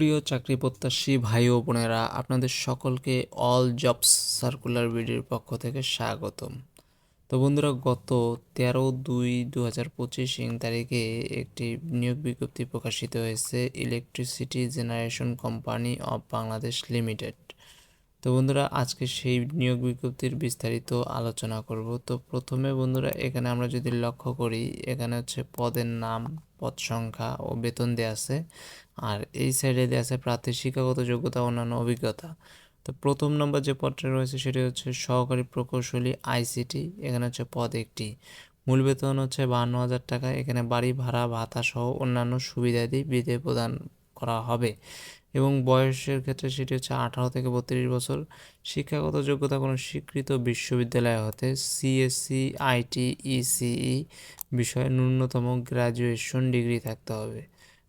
সুপ্রিয় চাকরি প্রত্যাশী ভাই ও বোনেরা, আপনাদের সকলকে অল জবস সার্কুলার ভিডিওর পক্ষ থেকে স্বাগতম। তো বন্ধুরা, গত তেরো দুই দু হাজার পঁচিশ ইং তারিখে একটি নিয়োগ বিজ্ঞপ্তি প্রকাশিত হয়েছে electricity generation company of Bangladesh limited তো বন্ধুরা, আজকে সেই নিয়োগ বিজ্ঞপ্তির বিস্তারিত আলোচনা করব। তো প্রথমে বন্ধুরা, এখানে আমরা যদি লক্ষ্য করি, এখানে হচ্ছে পদের নাম, পদ সংখ্যা ও বেতন দেওয়া আছে। আর এই সাইডে দেওয়া আছে প্রার্থীর শিক্ষাগত যোগ্যতা, অন্যান্য অভিজ্ঞতা। তো প্রথম নম্বর যে পদটা রয়েছে, সেটি হচ্ছে সহকারী প্রকৌশলী আইসিটি। এখানে হচ্ছে পদ একটি। মূল বেতন হচ্ছে বাহান্ন হাজার টাকা। এখানে বাড়ি ভাড়া, ভাতা সহ অন্যান্য সুবিধাদি বিধে প্রদান করা হবে। এবং বয়সের ক্ষেত্রে সেটি হচ্ছে আঠারো থেকে বত্রিশ বছর। শিক্ষাগত যোগ্যতা কোনো স্বীকৃত বিশ্ববিদ্যালয় হতে সিএসসি আইটি ইসিই বিষয়ে ন্যূনতম গ্র্যাজুয়েশন ডিগ্রি থাকতে হবে।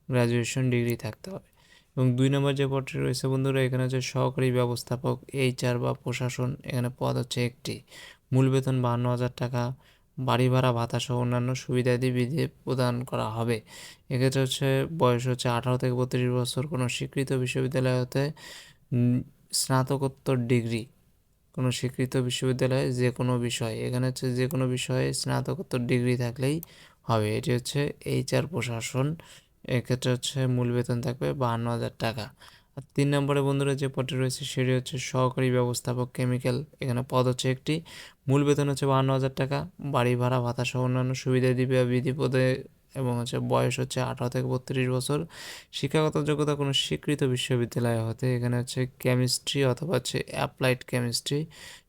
গ্র্যাজুয়েশন ডিগ্রি থাকতে হবে। এবং দুই নম্বর যে পদটি রয়েছে বন্ধুরা, এখানে হচ্ছে সহকারী ব্যবস্থাপক এইচআর বা প্রশাসন, এখানে পদ হচ্ছে একটি। মূল বেতন বাহান্ন হাজার টাকা বাড়ি ভাড়া ভাতা সহ অন্যান্য সুবিধাদি বিধি প্রদান করা হবে। এক্ষেত্রে হচ্ছে বয়স হচ্ছে আঠারো থেকে বত্রিশ বছর। কোনো স্বীকৃত বিশ্ববিদ্যালয় হতে স্নাতকোত্তর ডিগ্রি, কোনো স্বীকৃত বিশ্ববিদ্যালয়ে যে কোনো বিষয়। এখানে হচ্ছে যে কোনো বিষয়ে স্নাতকোত্তর ডিগ্রি থাকলেই হবে। এটি হচ্ছে এইচআর প্রশাসন। এক্ষেত্রে হচ্ছে মূল বেতন থাকবে বাহান্ন হাজার টাকা। আর তিন নম্বরে বন্ধুরা যে পদটি রয়েছে সেটি হচ্ছে সহকারী ব্যবস্থাপক কেমিক্যাল। এখানে পদ হচ্ছে একটি। মূল বেতন হচ্ছে বাহান্ন হাজার টাকা। বাড়ি ভাড়া, ভাতা সহ অন্যান্য সুবিধা দিবে বিধি পদে এবং হচ্ছে বয়স হচ্ছে আঠারো থেকে বত্রিশ বছর। শিক্ষাগত যোগ্যতা কোনো স্বীকৃত বিশ্ববিদ্যালয় হতে এখানে হচ্ছে কেমিস্ট্রি অথবা হচ্ছে অ্যাপ্লাইড কেমিস্ট্রি।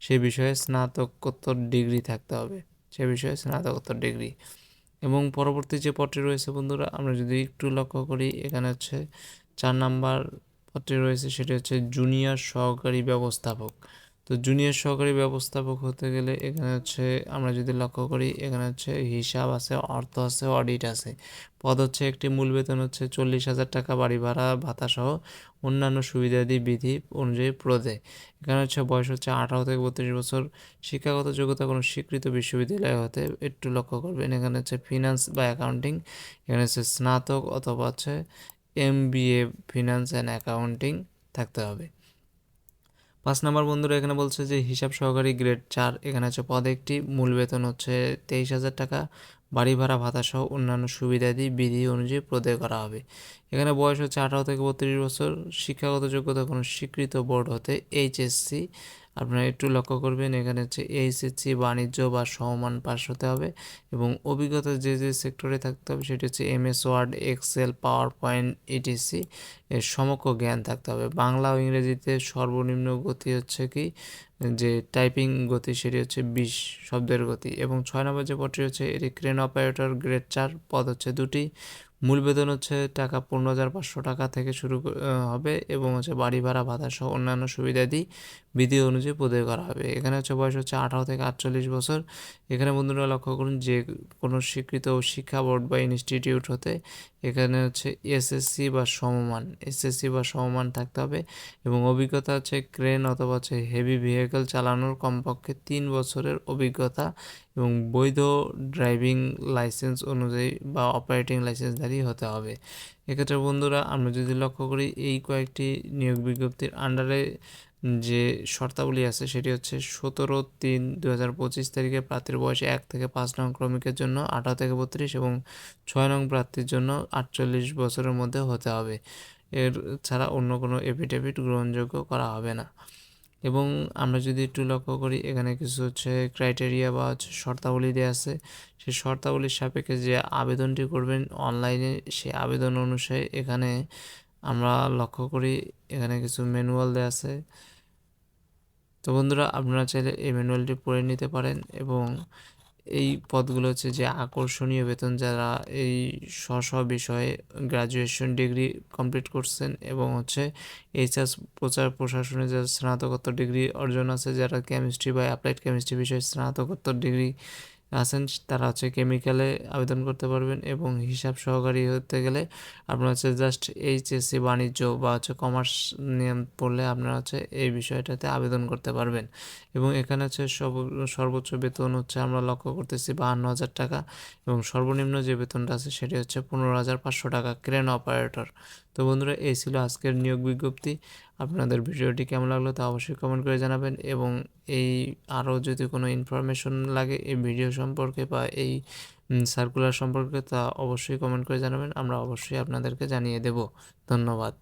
সে বিষয়ে স্নাতকোত্তর ডিগ্রি থাকতে হবে। সে বিষয়ে স্নাতকোত্তর ডিগ্রি। এবং পরবর্তী যে পদটি রয়েছে বন্ধুরা, আমরা যদি একটু লক্ষ্য করি, এখানে হচ্ছে চার নাম্বার পদটি রয়েছে সেটি হচ্ছে জুনিয়র সহকারী ব্যবস্থাপক। তো জুনিয়র সহকারী ব্যবস্থাপক হতে গেলে এখানে হচ্ছে আমরা যদি লক্ষ্য করি এখানে হচ্ছে হিসাব আছে, অর্থ আছে অডিট আছে। পদ হচ্ছে একটি মূল বেতন হচ্ছে চল্লিশ হাজার টাকা বাড়ি ভাড়া, ভাতা সহ অন্যান্য সুবিধাদি বিধি অনুযায়ী প্রদে। এখানে হচ্ছে বয়স হচ্ছে আঠারো থেকে বত্রিশ বছর। শিক্ষাগত যোগ্যতা কোনো স্বীকৃত বিশ্ববিদ্যালয় হতে একটু লক্ষ্য করবেন। এখানে হচ্ছে ফিনান্স বা অ্যাকাউন্টিং এখানে হচ্ছে স্নাতক অথবা হচ্ছে M B A finance and accounting থাকতে হবে। পাঁচ নাম্বার বন্ধুরা এখানে বলছে যে, হিসাব সহকারী গ্রেড চার, এখানে হচ্ছে পদ একটি, মূল বেতন হচ্ছে তেইশ হাজার টাকা, বাড়ি ভাড়া, ভাতা সহ অন্যান্য সুবিধাদি বিধি অনুযায়ী প্রদায় করা হবে। এখানে বয়স হচ্ছে আঠারো থেকে বত্রিশ বছর, শিক্ষাগত যোগ্যতা কোনো স্বীকৃত বোর্ড হতে এইচএসসি আপনারা একটু লক্ষ্য করবেন, এখানে হচ্ছে এইচএসসি বাণিজ্য বা সমমান পাস হতে হবে এবং অভিজ্ঞতা যে যে সেক্টরে থাকতে হবে সেটি হচ্ছে MS Word Excel PowerPoint etc এর সমক্ষ জ্ঞান থাকতে হবে। বাংলা ও ইংরেজিতে সর্বনিম্ন গতি হচ্ছে কি? যে টাইপিং গতি সেটি হচ্ছে বিশ শব্দের গতি এবং ছয় নম্বর যে পদটি হচ্ছে, এটি ক্রেন অপারেটর গ্রেড চার, পদ হচ্ছে দুটি। মূল বেতন হচ্ছে টাকা পনেরো হাজার পাঁচশো টাকা থেকে শুরু হবে এবং হচ্ছে বাড়ি ভাড়া, ভাতা সহ অন্যান্য সুবিধাদি বিধি অনুযায়ী প্রদায় করা হবে। এখানে হচ্ছে বয়স হচ্ছে আঠারো থেকে আটচল্লিশ বছর। এখানে বন্ধুরা লক্ষ্য করুন যে কোনো স্বীকৃত শিক্ষা বোর্ড বা ইনস্টিটিউট হতে এখানে হচ্ছে এসএসসি বা সমমান, এসএসসি বা সমমান থাকতে হবে এবং অভিজ্ঞতা হচ্ছে ক্রেন অথবা হচ্ছে হেভি ভেহিকেল চালানোর কমপক্ষে তিন বছরের অভিজ্ঞতা এবং বৈধ ড্রাইভিং লাইসেন্স অনুযায়ী বা অপারেটিং লাইসেন্সধারী হতে হবে। এক্ষেত্রে বন্ধুরা, আমরা যদি লক্ষ্য করি, এই কয়েকটি নিয়োগ বিজ্ঞপ্তির আন্ডারে যে শর্তাবলী আছে, সেটি হচ্ছে সতেরো তিন দু হাজার পঁচিশ তারিখে প্রার্থীর বয়সে এক থেকে পাঁচ নং ক্রমিকের জন্য, আঠারো থেকে বত্রিশ এবং ছয় নং প্রার্থীর জন্য আটচল্লিশ বছরের মধ্যে হতে হবে। এর ছাড়া অন্য কোনো এফিডেভিট গ্রহণযোগ্য করা হবে না। এবং আমরা যদি একটু লক্ষ্য করি, এখানে কিছু হচ্ছে ক্রাইটেরিয়া বা হচ্ছে শর্তাবলী দেওয়া আছে। সেই শর্তাবলীর সাপেক্ষে যে আবেদনটি করবেন অনলাইনে সেই আবেদন অনুসারে এখানে আমরা লক্ষ্য করি, এখানে কিছু ম্যানুয়াল দেওয়া আছে। তো বন্ধুরা, আপনারা চাইলে এই ম্যানুয়ালটি পড়ে নিতে পারেন এবং এই পদগুলো হচ্ছে যে আকর্ষণীয় বেতন যারা এই স্ব স্ব বিষয়ে গ্রাজুয়েশন ডিগ্রি কমপ্লিট করছেন এবং হচ্ছে এইচএস প্রচার প্রশাসনে যারা স্নাতকোত্তর ডিগ্রি অর্জন আছে, যারা কেমিস্ট্রি বা অ্যাপ্লাইড কেমিস্ট্রি বিষয়ে স্নাতকোত্তর ডিগ্রি আছেন, তারা হচ্ছে কেমিক্যালে আবেদন করতে পারবেন এবং হিসাব সহকারী হতে গেলে আপনার হচ্ছে জাস্ট এইচএসসি বাণিজ্য বা হচ্ছে কমার্স নিয়ম পড়লে আপনারা হচ্ছে এই বিষয়টাতে আবেদন করতে পারবেন। এবং এখানে হচ্ছে সর্বোচ্চ বেতন হচ্ছে আমরা লক্ষ্য করতেছি বাহান্ন হাজার টাকা এবং সর্বনিম্ন যে বেতনটা আছে সেটি হচ্ছে পনেরো হাজার পাঁচশো টাকা ক্রেন অপারেটর। তো বন্ধুরা, এই ছিল আজকের নিয়োগ বিজ্ঞপ্তি। আপনাদের ভিডিওটি কেমন লাগল তা অবশ্যই কমেন্ট করে জানাবেন এবং এই আরও যদি কোনো ইনফরমেশন লাগে এই ভিডিও সম্পর্কে বা এই সার্কুলার সম্পর্কে তা অবশ্যই কমেন্ট করে জানাবেন, আমরা অবশ্যই আপনাদেরকে জানিয়ে দেব। ধন্যবাদ।